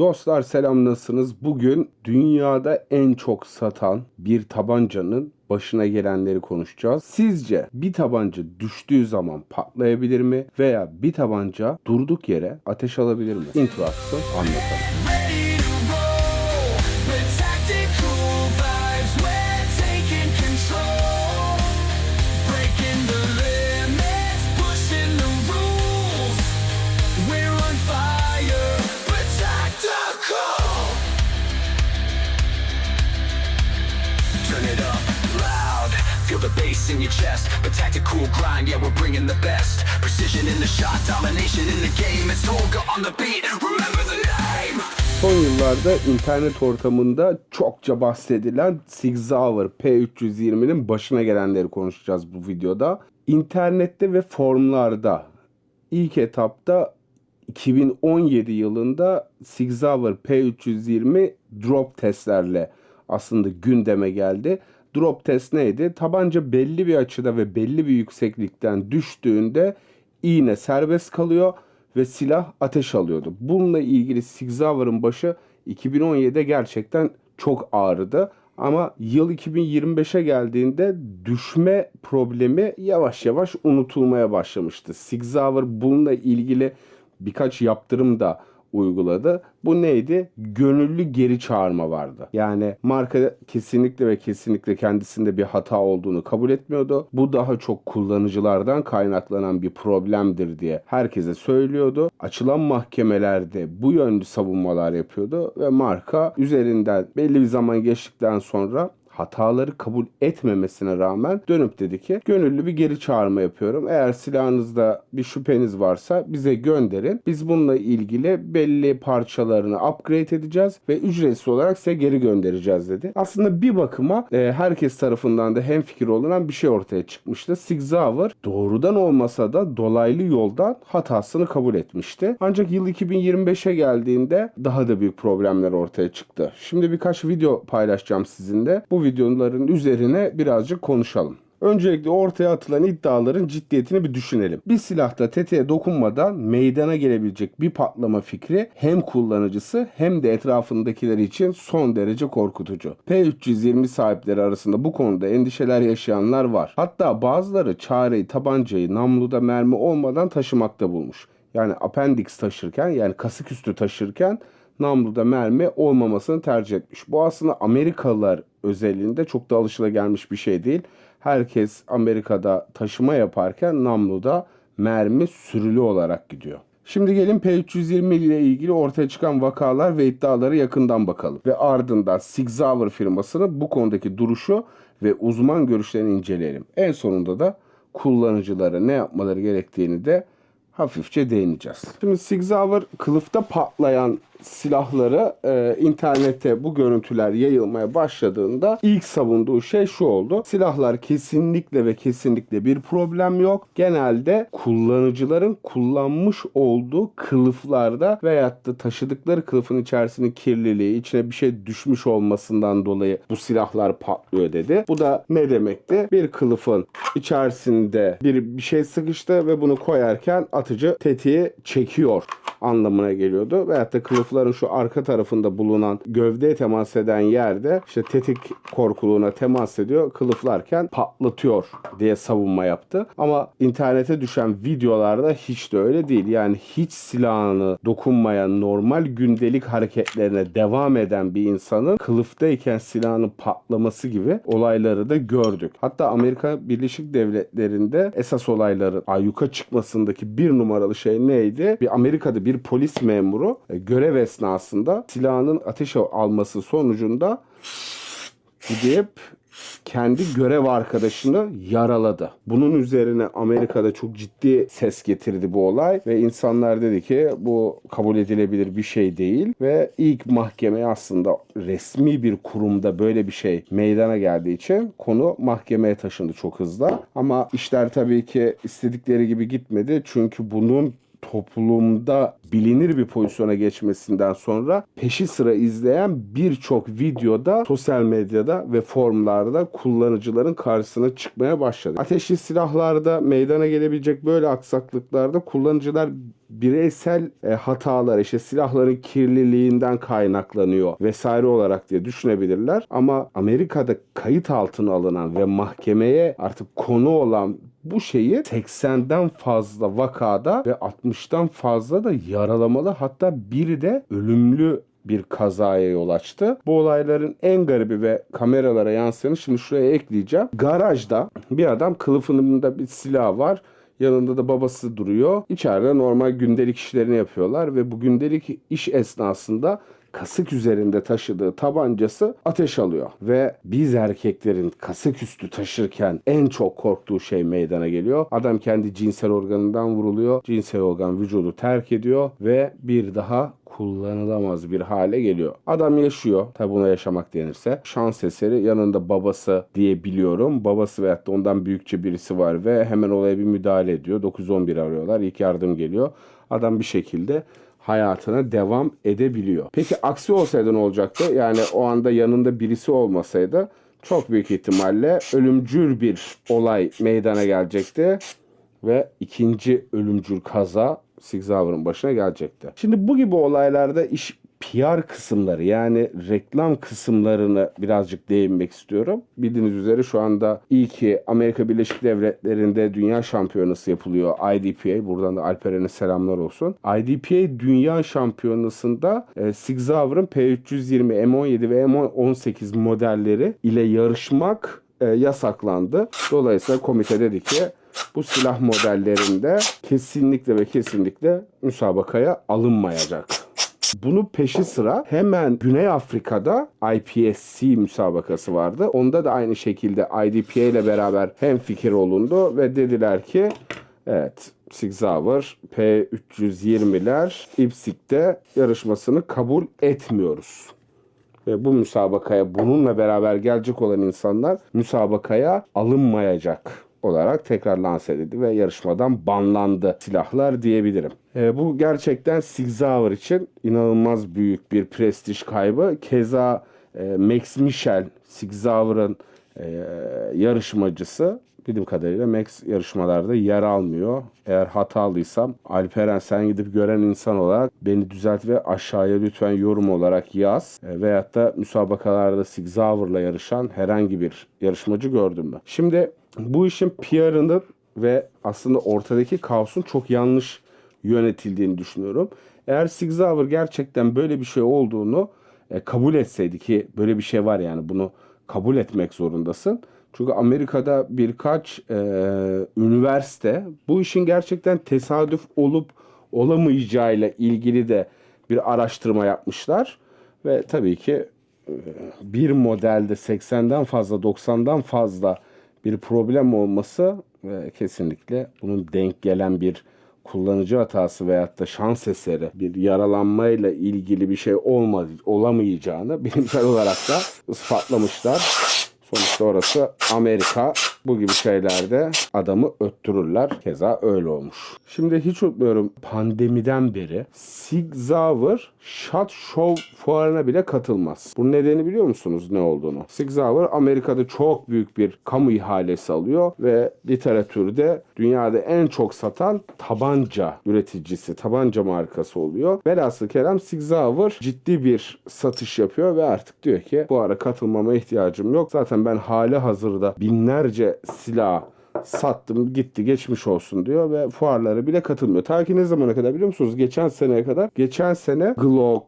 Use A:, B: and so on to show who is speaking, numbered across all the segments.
A: Dostlar selam nasılsınız? Bugün dünyada en çok satan bir tabancanın başına gelenleri konuşacağız. Sizce bir tabanca düştüğü zaman patlayabilir mi? Veya bir tabanca durduk yere ateş alabilir mi? Intro atsın anlatalım. Son yıllarda internet ortamında çokça bahsedilen Sig Sauer P320'nin başına gelenleri konuşacağız bu videoda. İnternette ve forumlarda ilk etapta 2017 yılında Sig Sauer P320 drop testlerle aslında gündeme geldi. Drop test neydi? Tabanca belli bir açıda ve belli bir yükseklikten düştüğünde iğne serbest kalıyor ve silah ateş alıyordu. Bununla ilgili Sig Sauer'ın başı 2017'de gerçekten çok ağrıdı. Ama yıl 2025'e geldiğinde düşme problemi yavaş yavaş unutulmaya başlamıştı. Sig Sauer bununla ilgili birkaç yaptırım da uyguladı. Bu neydi? Gönüllü geri çağırma vardı. Yani marka kesinlikle ve kesinlikle kendisinde bir hata olduğunu kabul etmiyordu. Bu daha çok kullanıcılardan kaynaklanan bir problemdir diye herkese söylüyordu. Açılan mahkemelerde bu yönlü savunmalar yapıyordu ve marka üzerinden belli bir zaman geçtikten sonra hataları kabul etmemesine rağmen dönüp dedi ki gönüllü bir geri çağırma yapıyorum. Eğer silahınızda bir şüpheniz varsa bize gönderin. Biz bununla ilgili belli parçalarını upgrade edeceğiz ve ücretsiz olarak size geri göndereceğiz dedi. Aslında bir bakıma e, herkes tarafından da hemfikir olunan bir şey ortaya çıkmıştı. Sig Sauer doğrudan olmasa da dolaylı yoldan hatasını kabul etmişti. Ancak yıl 2025'e geldiğinde daha da büyük problemler ortaya çıktı. Şimdi birkaç video paylaşacağım sizinle. Bu videoların üzerine birazcık konuşalım. Öncelikle ortaya atılan iddiaların ciddiyetini bir düşünelim. Bir silahta tetiğe dokunmadan meydana gelebilecek bir patlama fikri hem kullanıcısı hem de etrafındakiler için son derece korkutucu. P320 sahipleri arasında bu konuda endişeler yaşayanlar var. Hatta bazıları çareyi tabancayı namluda mermi olmadan taşımakta bulmuş. Yani appendix taşırken yani kasık üstü taşırken namluda mermi olmamasını tercih etmiş. Bu aslında Amerikalılar özelinde çok da alışılagelmiş bir şey değil. Herkes Amerika'da taşıma yaparken namluda mermi sürülü olarak gidiyor. Şimdi gelin P320 ile ilgili ortaya çıkan vakalar ve iddiaları yakından bakalım. Ve ardından Sig Sauer firmasının bu konudaki duruşu ve uzman görüşlerini inceleyelim. En sonunda da kullanıcılara ne yapmaları gerektiğini de hafifçe değineceğiz. Şimdi Sig Sauer kılıfta patlayan silahları e, internette bu görüntüler yayılmaya başladığında ilk savunduğu şey şu oldu. Silahlar kesinlikle ve kesinlikle bir problem yok. Genelde kullanıcıların kullanmış olduğu kılıflarda veyahut da taşıdıkları kılıfın içerisinin kirliliği, içine bir şey düşmüş olmasından dolayı bu silahlar patlıyor dedi. Bu da ne demekti? Bir kılıfın içerisinde bir, bir şey sıkıştı ve bunu koyarken atıcı tetiği çekiyor anlamına geliyordu. Veyahut da kılıfların şu arka tarafında bulunan gövdeye temas eden yerde işte tetik korkuluğuna temas ediyor. Kılıflarken patlatıyor diye savunma yaptı. Ama internete düşen videolarda hiç de öyle değil. Yani hiç silahını dokunmayan normal gündelik hareketlerine devam eden bir insanın kılıftayken silahının patlaması gibi olayları da gördük. Hatta Amerika Birleşik Devletleri'nde esas olayların ayyuka çıkmasındaki bir numaralı şey neydi? Bir Amerika'da bir polis memuru e, görev esnasında silahının ateş alması sonucunda gidip kendi görev arkadaşını yaraladı. Bunun üzerine Amerika'da çok ciddi ses getirdi bu olay ve insanlar dedi ki bu kabul edilebilir bir şey değil ve ilk mahkemeye aslında resmi bir kurumda böyle bir şey meydana geldiği için konu mahkemeye taşındı çok hızlı. Ama işler tabii ki istedikleri gibi gitmedi çünkü bunun toplumda bilinir bir pozisyona geçmesinden sonra peşi sıra izleyen birçok videoda sosyal medyada ve forumlarda kullanıcıların karşısına çıkmaya başladı. Ateşli silahlarda meydana gelebilecek böyle aksaklıklarda kullanıcılar bireysel e, hatalar işte silahların kirliliğinden kaynaklanıyor vesaire olarak diye düşünebilirler. Ama Amerika'da kayıt altına alınan ve mahkemeye artık konu olan bu şeyi 80'den fazla vakada ve 60'tan fazla da yaralamalı hatta biri de ölümlü bir kazaya yol açtı. Bu olayların en garibi ve kameralara yansıyanı şimdi şuraya ekleyeceğim. Garajda bir adam kılıfında bir silah var. Yanında da babası duruyor. İçeride normal gündelik işlerini yapıyorlar ve bu gündelik iş esnasında kasık üzerinde taşıdığı tabancası ateş alıyor. Ve biz erkeklerin kasık üstü taşırken en çok korktuğu şey meydana geliyor. Adam kendi cinsel organından vuruluyor. Cinsel organ vücudu terk ediyor ve bir daha kullanılamaz bir hale geliyor. Adam yaşıyor. Tabi buna yaşamak denirse. Şans eseri yanında babası diye biliyorum. Babası veyahut da ondan büyükçe birisi var ve hemen olaya bir müdahale ediyor. 911 arıyorlar. İlk yardım geliyor. Adam bir şekilde hayatına devam edebiliyor. Peki aksi olsaydı ne olacaktı? Yani o anda yanında birisi olmasaydı çok büyük ihtimalle ölümcül bir olay meydana gelecekti ve ikinci ölümcül kaza Sig başına gelecekti. Şimdi bu gibi olaylarda iş PR kısımları yani reklam kısımlarını birazcık değinmek istiyorum. Bildiğiniz üzere şu anda iyi ki Amerika Birleşik Devletleri'nde dünya şampiyonası yapılıyor IDPA. Buradan da Alperen'e selamlar olsun. IDPA dünya şampiyonasında e, Sauer'ın P320, M17 ve M18 modelleri ile yarışmak e, yasaklandı. Dolayısıyla komite dedi ki bu silah modellerinde kesinlikle ve kesinlikle müsabakaya alınmayacak. Bunu peşi sıra hemen Güney Afrika'da IPSC müsabakası vardı. Onda da aynı şekilde IDPA ile beraber hem fikir olundu ve dediler ki evet Sig Sauer P320'ler İpsik'te yarışmasını kabul etmiyoruz. Ve bu müsabakaya bununla beraber gelecek olan insanlar müsabakaya alınmayacak olarak tekrar lanse edildi ve yarışmadan banlandı silahlar diyebilirim. E, bu gerçekten Sig Sauer için inanılmaz büyük bir prestij kaybı. Keza e, Max Michel, Sig Sauer'ın e, yarışmacısı bildiğim kadarıyla Max yarışmalarda yer almıyor. Eğer hatalıysam Alperen sen gidip gören insan olarak beni düzelt ve aşağıya lütfen yorum olarak yaz. E, veyahut da müsabakalarda Sig Sauer'la yarışan herhangi bir yarışmacı gördüm mü? Şimdi bu işin PR'ını ve aslında ortadaki kaosun çok yanlış yönetildiğini düşünüyorum. Eğer Sig Sauer gerçekten böyle bir şey olduğunu e, kabul etseydi ki böyle bir şey var yani bunu kabul etmek zorundasın. Çünkü Amerika'da birkaç e, üniversite bu işin gerçekten tesadüf olup olamayacağıyla ilgili de bir araştırma yapmışlar. Ve tabii ki e, bir modelde 80'den fazla 90'dan fazla bir problem olması ve kesinlikle bunun denk gelen bir kullanıcı hatası veyahut da şans eseri bir yaralanmayla ilgili bir şey olmadı, olamayacağını bilimsel olarak da ispatlamışlar. Sonuçta orası Amerika. Bu gibi şeylerde adamı öttürürler. Keza öyle olmuş. Şimdi hiç unutmuyorum pandemiden beri Sig Sauer Shot Show fuarına bile katılmaz. Bunun nedeni biliyor musunuz ne olduğunu? Sig Amerika'da çok büyük bir kamu ihalesi alıyor ve literatürde dünyada en çok satan tabanca üreticisi, tabanca markası oluyor. Velhasıl kelam Sig ciddi bir satış yapıyor ve artık diyor ki bu ara katılmama ihtiyacım yok. Zaten ben hali hazırda binlerce silah sattım gitti geçmiş olsun diyor ve fuarlara bile katılmıyor. Ta ki ne zamana kadar biliyor musunuz? Geçen seneye kadar. Geçen sene Glock,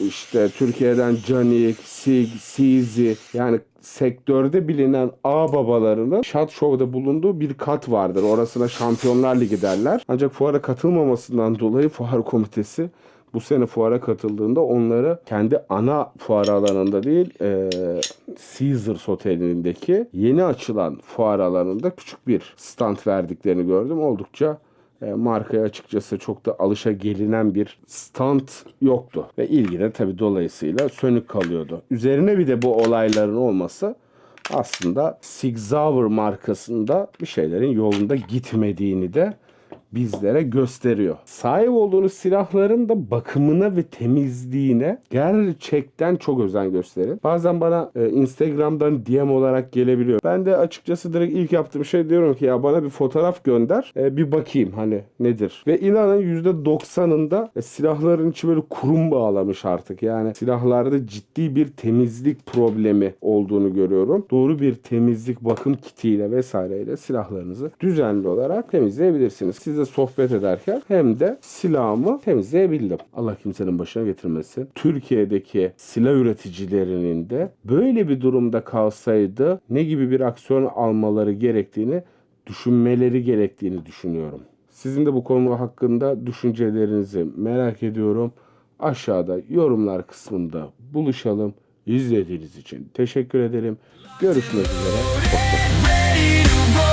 A: işte Türkiye'den Canik, Sig, Sizi yani sektörde bilinen ağ babalarının Shot Show'da bulunduğu bir kat vardır. Orasına Şampiyonlar Ligi derler. Ancak fuara katılmamasından dolayı fuar komitesi bu sene fuara katıldığında onları kendi ana fuar alanında değil e, Caesars Oteli'ndeki yeni açılan fuar alanında küçük bir stand verdiklerini gördüm. Oldukça e, markaya açıkçası çok da alışa gelinen bir stand yoktu. Ve ilgi de tabii dolayısıyla sönük kalıyordu. Üzerine bir de bu olayların olması aslında Sauer markasında bir şeylerin yolunda gitmediğini de bizlere gösteriyor. Sahip olduğunuz silahların da bakımına ve temizliğine gerçekten çok özen gösterin. Bazen bana e, Instagram'dan DM olarak gelebiliyor. Ben de açıkçası direkt ilk yaptığım şey diyorum ki ya bana bir fotoğraf gönder e, bir bakayım hani nedir. Ve inanın %90'ında e, silahların içi böyle kurum bağlamış artık. Yani silahlarda ciddi bir temizlik problemi olduğunu görüyorum. Doğru bir temizlik bakım kitiyle vesaireyle silahlarınızı düzenli olarak temizleyebilirsiniz. Sizle sohbet ederken hem de silahımı temizleyebildim. Allah kimsenin başına getirmesin. Türkiye'deki silah üreticilerinin de böyle bir durumda kalsaydı ne gibi bir aksiyon almaları gerektiğini düşünmeleri gerektiğini düşünüyorum. Sizin de bu konu hakkında düşüncelerinizi merak ediyorum. Aşağıda yorumlar kısmında buluşalım. İzlediğiniz için teşekkür ederim. Görüşmek üzere. Hoşçakalın.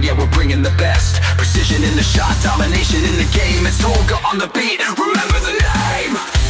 B: yeah, we're bringing the best. Precision in the shot, domination in the game. It's Holger on the beat, remember the name.